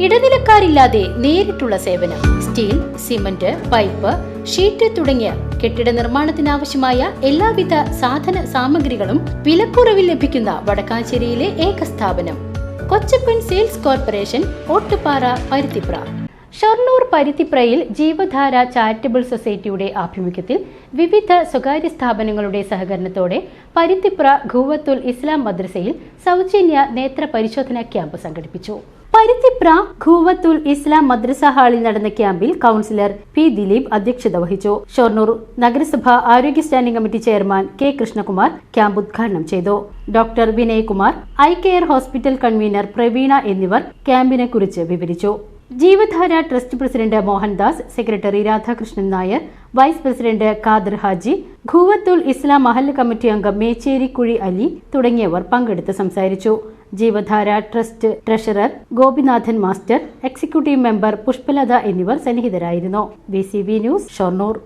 ഇടനിലക്കാരില്ലാതെ നേരിട്ടുള്ള സേവനം steel cement pipe sheet തുടങ്ങിയ കെട്ടിട നിർമ്മാണത്തിനാവശ്യമായ എല്ലാവിധ സാധന സാമഗ്രികളും വിലക്കുറവിൽ ലഭിക്കുന്ന വടക്കാഞ്ചേരിയിലെ ഏക സ്ഥാപനം കൊച്ചപ്പൻ സെയിൽസ് കോർപ്പറേഷൻ ഓട്ടുപാറ പരുത്തിപ്ര. ഷൊർണൂർ പരുത്തിപ്രയിൽ ജീവധാര ചാരിറ്റബിൾ സൊസൈറ്റിയുടെ ആഭിമുഖ്യത്തിൽ വിവിധ സ്വകാര്യ സ്ഥാപനങ്ങളുടെ സഹകരണത്തോടെ പരുത്തിപ്ര ഖുവത്തുൽ ഇസ്ലാം മദ്രസയിൽ സൗജന്യ നേത്ര പരിശോധനാ ക്യാമ്പ് സംഘടിപ്പിച്ചു. പരുത്തിപ്ര ഖൂവത്തുൽ ഇസ്ലാം മദ്രസ ഹാളിൽ നടന്ന ക്യാമ്പിൽ കൗൺസിലർ പി ദിലീപ് അധ്യക്ഷത വഹിച്ചു. ഷൊർണൂർ നഗരസഭ ആരോഗ്യ standing committee chairman K Krishnakumar camp ഉദ്ഘാടനം ചെയ്തു. Doctor Vinayakumar I care hospital convener Praveena എന്നിവർ ക്യാമ്പിനെ കുറിച്ച് വിവരിച്ചു. Jeevadhara trust president Mohandas secretary Radhakrishnan Nair vice president Khader Haji Quwwathul Islam മഹല്ല് കമ്മിറ്റി അംഗം മേച്ചേരി കുഴി അലി തുടങ്ങിയവർ പങ്കെടുത്ത് സംസാരിച്ചു. Jeevadhara trust treasurer Gopinathan master executive member Pushpalatha എന്നിവർ സന്നിഹിതരായിരുന്നു. B news Shoranur.